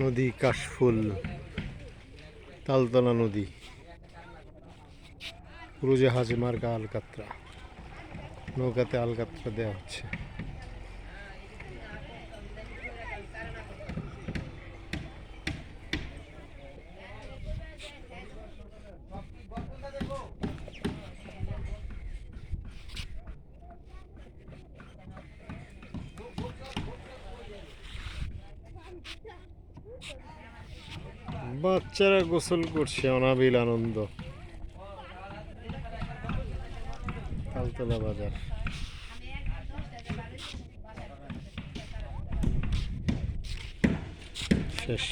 নদী কাশফুল তালতলা নদী ক্রুজে হাজে মার্কা আলকাত্রা নৌকাতে আলকাত্রা দেওয়া হচ্ছে। বাচ্চারা গোসল করছে অনাবিল আনন্দ। তালতলা বাজার। শেষ।